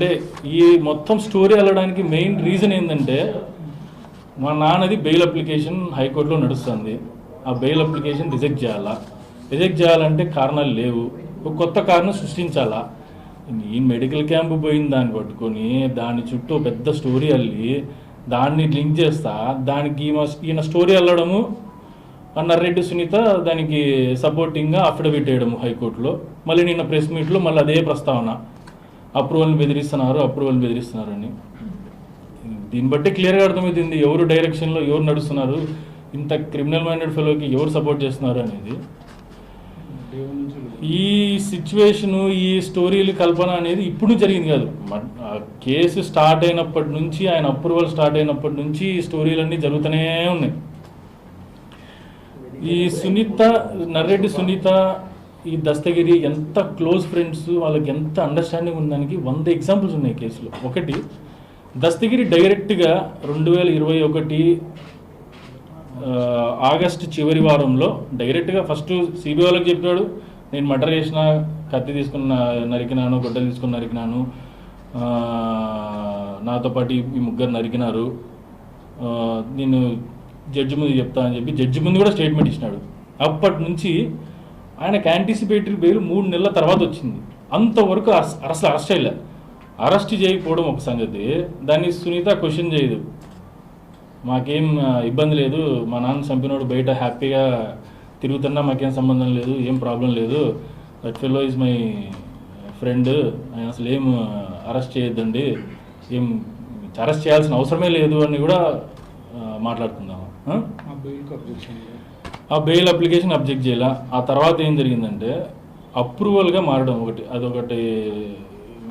అంటే ఈ మొత్తం స్టోరీ వెళ్ళడానికి మెయిన్ రీజన్ ఏంటంటే మా నాన్నది బెయిల్ అప్లికేషన్ హైకోర్టులో నడుస్తుంది. ఆ బెయిల్ అప్లికేషన్ రిజెక్ట్ చేయాలా? రిజెక్ట్ చేయాలంటే కారణాలు లేవు. ఒక కొత్త కారణం సృష్టించాలా? ఈ మెడికల్ క్యాంప్ పోయిన దాన్ని పట్టుకొని దాని చుట్టూ పెద్ద స్టోరీ అల్లి దాన్ని లింక్ చేస్తా దానికి ఈయన స్టోరీ వెళ్ళడము నర్రెడ్డి సునీత దానికి సపోర్టింగ్గా అఫిడవిట్ వేయడము హైకోర్టులో. మళ్ళీ నిన్న ప్రెస్ మీట్లో మళ్ళీ అదే ప్రస్తావన. అప్రూవల్ని బెదిరిస్తున్నారు అప్రూవల్ని బెదిరిస్తున్నారు అని దీన్ని బట్టి క్లియర్గా అర్థమవుతుంది ఎవరు డైరెక్షన్లో ఎవరు నడుస్తున్నారు? ఇంత క్రిమినల్ మైండెడ్ ఫెలోకి ఎవరు సపోర్ట్ చేస్తున్నారు అనేది. ఈ సిచ్యువేషను ఈ స్టోరీలు కల్పన అనేది ఇప్పుడు జరిగింది కాదు. ఆ కేసు స్టార్ట్ అయినప్పటి నుంచి ఆయన అప్రూవల్ స్టార్ట్ అయినప్పటి నుంచి ఈ స్టోరీలన్నీ జరుగుతూనే ఉన్నాయి. ఈ సునీత నర్రెడ్డి సునీత ఈ దస్తగిరి ఎంత క్లోజ్ ఫ్రెండ్స్ వాళ్ళకి ఎంత అండర్స్టాండింగ్ ఉందానికి వంద ఎగ్జాంపుల్స్ ఉన్నాయి కేసులో. ఒకటి దస్తగిరి డైరెక్ట్గా రెండు వేల ఇరవై ఒకటి ఆగస్ట్ చివరి వారంలో డైరెక్ట్గా ఫస్ట్ సిబిఐ వాళ్ళకి చెప్పాడు నేను మర్డర్ చేసిన కత్తి తీసుకున్న నరికినాను గొడ్డలు తీసుకుని నరికినాను నాతో పాటు ఈ- ముగ్గురు నరికినారు నేను జడ్జి ముందు చెప్తా అని చెప్పి జడ్జి ముందు కూడా స్టేట్మెంట్ ఇచ్చినాడు. అప్పటి నుంచి ఆయనకు యాంటిసిపేటరీ బెయిల్ మూడు నెలల తర్వాత వచ్చింది. అంతవరకు అస్- అసలు అరెస్ట్ అయ్యలే అరెస్ట్ చేయకపోవడం ఒక సంగతి. దాన్ని సునీత క్వశ్చన్ చేయదు. మాకేం ఇబ్బంది లేదు. మా నాన్న చంపినోడు బయట హ్యాపీగా తిరుగుతున్నా మాకేం సంబంధం లేదు ఏం ప్రాబ్లం లేదు. That fellow is my friend ఆయన అసలు ఏం అరెస్ట్ చేయొద్దండి. ఏం అరెస్ట్ చేయాల్సిన అవసరమే లేదు అని కూడా మాట్లాడుతున్నాము ఆ? బెయిల్ అప్లికేషన్ అబ్జెక్ట్ చేయాల? ఆ తర్వాత ఏం జరిగిందంటే అప్రూవల్గా మారడం ఒకటి. అదొకటి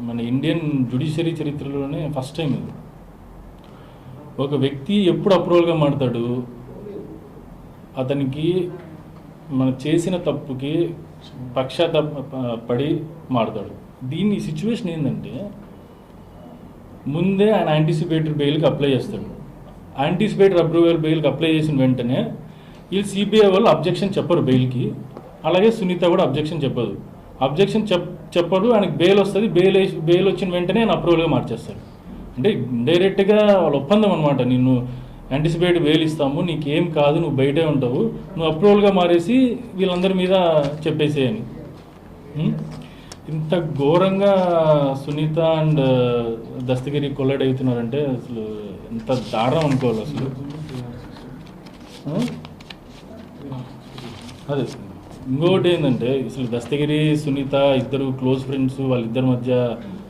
మన ఇండియన్ జుడిషియరీ చరిత్రలోనే ఫస్ట్ టైం ఇది. ఒక వ్యక్తి ఎప్పుడు అప్రూవల్గా మాడతాడు అతనికి మన చేసిన తప్పుకి పక్షాత పడి మాడతాడు దీని సిచ్యువేషన్ ఏంటంటే ముందే ఆయన యాంటిసిపేటరీ బెయిల్కి అప్లై చేస్తాడు. యాంటిసిపేటర్ అప్రూవల్ బెయిల్కి అప్లై చేసిన వెంటనే వీళ్ళు సిబిఐ వాళ్ళు అబ్జెక్షన్ చెప్పరు బెయిల్కి అలాగే సునీత కూడా అబ్జెక్షన్ చెప్పదు. అబ్జెక్షన్ చెప్ చెప్పరు ఆయనకి బెయిల్ వస్తుంది. బెయిల్ వేసి బెయిల్ వచ్చిన వెంటనే ఆయన అప్రూవల్గా మార్చేస్తారు. అంటే ఇండైరెక్ట్గా వాళ్ళ ఒప్పందం అనమాట నిన్ను యాంటిసిపేట్ బెయిల్ ఇస్తాము నీకేం కాదు నువ్వు బయటే ఉంటావు. నువ్వు అప్రూవల్గా మారేసి వీళ్ళందరి మీద చెప్పేసేయని? ఇంత ఘోరంగా సునీత అండ్ దస్తగిరి కొల్లడ్ అవుతున్నారంటే అసలు ఎంత దారుణం అనుకోవాలి అసలు? అదే. ఇంకోటి ఏంటంటే అసలు దస్తగిరి సునీత ఇద్దరు క్లోజ్ ఫ్రెండ్స్ వాళ్ళిద్దరి మధ్య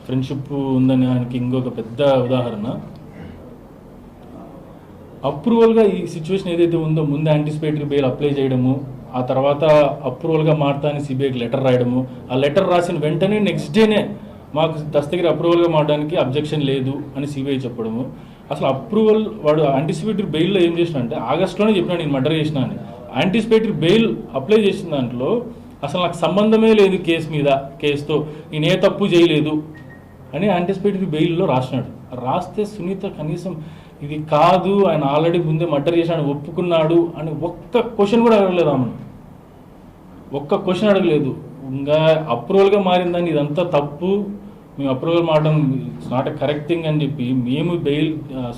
ఫ్రెండ్షిప్ ఉందని ఆయనకి ఇంకొక పెద్ద ఉదాహరణ. అప్రూవల్గా ఈ సిచ్యువేషన్ ఏదైతే ఉందో ముందు యాంటిసిపేటరీ బెయిల్ అప్లై చేయడము ఆ తర్వాత అప్రూవల్గా మారుతా అని సిబిఐకి లెటర్ రాయడము ఆ లెటర్ రాసిన వెంటనే నెక్స్ట్ డేనే మాకు దస్తగిరి అప్రూవల్గా మారడానికి అబ్జెక్షన్ లేదు అని సిబిఐ చెప్పడము. అసలు అప్రూవల్ వాడు యాంటిసిపేటరీ బెయిల్లో ఏం చేసిన అంటే ఆగస్టులోనే చెప్పినాడు నేను మర్డర్ చేసిన అని. యాంటిసిపేటరీ బెయిల్ అప్లై చేసిన దాంట్లో అసలు నాకు సంబంధమే లేదు కేసు మీద కేసుతో నేను ఏ తప్పు చేయలేదు అని యాంటిసిపేటరీ బెయిల్లో రాసినాడు. రాస్తే సునీత కనీసం ఇది కాదు ఆయన ఆల్రెడీ ముందే మర్డర్ చేశాడు ఒప్పుకున్నాడు అని ఒక్క క్వశ్చన్ కూడా అడగలేదు ఆమెను. ఒక్క క్వశ్చన్ అడగలేదు. ఇంకా అప్రూవల్గా మారిందని ఇదంతా తప్పు. మేము approval మాడడం it's not a correct thing అని చెప్పి మేము బెయిల్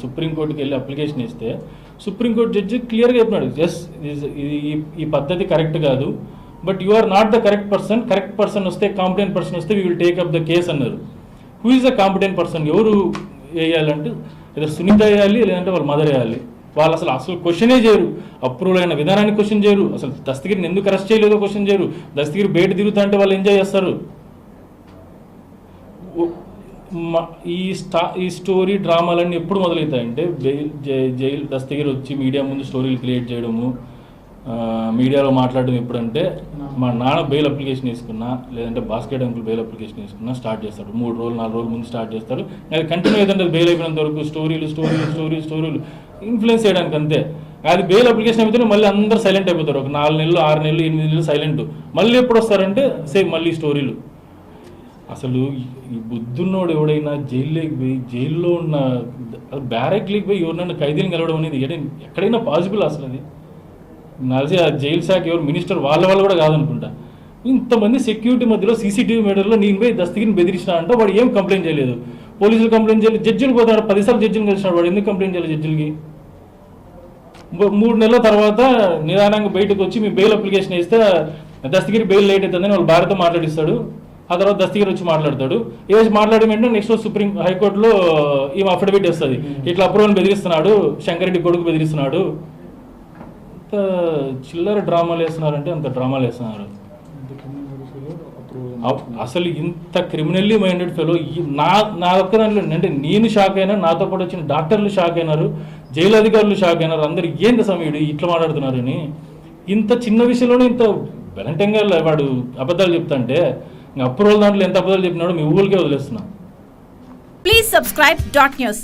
సుప్రీంకోర్టుకి వెళ్ళి అప్లికేషన్ ఇస్తే సుప్రీంకోర్టు జడ్జి క్లియర్గా చెప్పినాడు ఎస్ ఈ పద్ధతి కరెక్ట్ కాదు but you are not the correct person correct person వస్తే కాంపిటెంట్ పర్సన్ వస్తే we will take up the case అన్నారు. Who is the competent person? ఎవరు వేయాలంటే లేదా సునీత వేయాలి లేదంటే వాళ్ళ మదర్ వేయాలి. వాళ్ళు అసలు అసలు క్వశ్చనే చేయరు. అప్రూవల్ అయిన విధానాన్ని క్వశ్చన్ చేయరు. అసలు దస్తగిరిని ఎందుకు అరెస్ట్ చేయలేదో క్వశ్చన్ చేయరు. దస్తగిరి బయట తిరుగుతా అంటే వాళ్ళు ఎంజాయ్ చేస్తారు. ఈ స్టా ఈ స్టోరీ డ్రామాలన్నీ ఎప్పుడు మొదలవుతాయంటే జైల్ జై- జైలు దస్తగిరి వచ్చి మీడియా ముందు స్టోరీలు క్రియేట్ చేయడము మీడియాలో మాట్లాడడం ఎప్పుడంటే మా నాన్న బెయిల్ అప్లికేషన్ వేసుకున్నా లేదంటే బాస్కెట్ అంకుల్ బెయిల్ అప్లికేషన్ వేసుకున్నా స్టార్ట్ చేస్తాడు. మూడు రోజులు నాలుగు రోజుల ముందు స్టార్ట్ చేస్తారు అది కంటిన్యూ అవుతుంటే బెయిల్ అయిపోయినంత వరకు స్టోరీలు స్టోరీలు స్టోరీలు స్టోరీలు ఇన్ఫ్లుయెన్స్ చేయడానికి అంతే. అది బెయిల్ అప్లికేషన్ అయిపోతే మళ్ళీ అందరూ సైలెంట్ అయిపోతారు. ఒక నాలుగు నెలలు ఆరు నెలలు ఎనిమిది నెలలు సైలెంట్. మళ్ళీ ఎప్పుడు వస్తారంటే సేమ్ మళ్ళీ స్టోరీలు. అసలు ఈ- బుద్ధున్నోడు ఎవడైనా జైల్లోకి పోయి జైల్లో ఉన్న బ్యారెక్లీకి పోయి ఎవరినైనా ఖైదీని కలవడం అనేది ఎక్కడైనా పాసిబుల్ అసలు అది. నాది ఆ జైలు శాఖ ఎవరు మినిస్టర్ వాళ్ళ వాళ్ళు కూడా కాదనుకుంటా. ఇంతమంది సెక్యూరిటీ మధ్యలో సీసీటీవీ మీటర్లో నేను పోయి దస్తగిరిని బెదిరించిన అంటే వాడు ఏం కంప్లైంట్ చేయలేదు. పోలీసులు కంప్లైంట్ చేయలేదు జడ్జిలు పోతాడు పదిసార్లు జడ్జిని కలిసినాడు వాడు ఎందుకు కంప్లైంట్ చేయాలి జడ్జిలకి మూడు నెలల తర్వాత నిదానంగా బయటకు వచ్చి మీ బెయిల్ అప్లికేషన్ ఇస్తే దస్తగిరి బెయిల్ లేట్ అవుతుందని వాళ్ళు భార్యతో మాట్లాడిస్తాడు. ఆ తర్వాత దస్తగిరి వచ్చి మాట్లాడతాడు. ఏ వచ్చి మాట్లాడిన వెంటనే నెక్స్ట్ రోజు సుప్రీం హైకోర్టులో ఈమె అఫిడవిట్ వస్తుంది. ఇట్లా అప్రూవల్ బెదిరిస్తున్నాడు శంకరెడ్డి కొడుకు బెదిరిస్తున్నాడు. చిల్లర డ్రామాలు వేస్తున్నారంటే అంత డ్రామాలు వేస్తున్నారు. అసలు ఇంత క్రిమినల్లీ మైండెడ్ ఫెలో నా నా ఒక్క దాంట్లో అంటే నేను షాక్ అయినా నాతో పాటు వచ్చిన డాక్టర్లు షాక్ అయినారు జైలు అధికారులు షాక్ అయినారు అందరు ఏంది సమయుడు ఇట్లా మాట్లాడుతున్నారని? ఇంత చిన్న విషయంలోనే ఇంత వెలంటంగా వాడు అబద్ధాలు చెప్తాంటే అప్రూవల్ దాంట్లో ఎంత అబద్ధాలు చెప్పినాడో మీ ఊరికే వదిలేస్తున్నా. Please subscribe dot news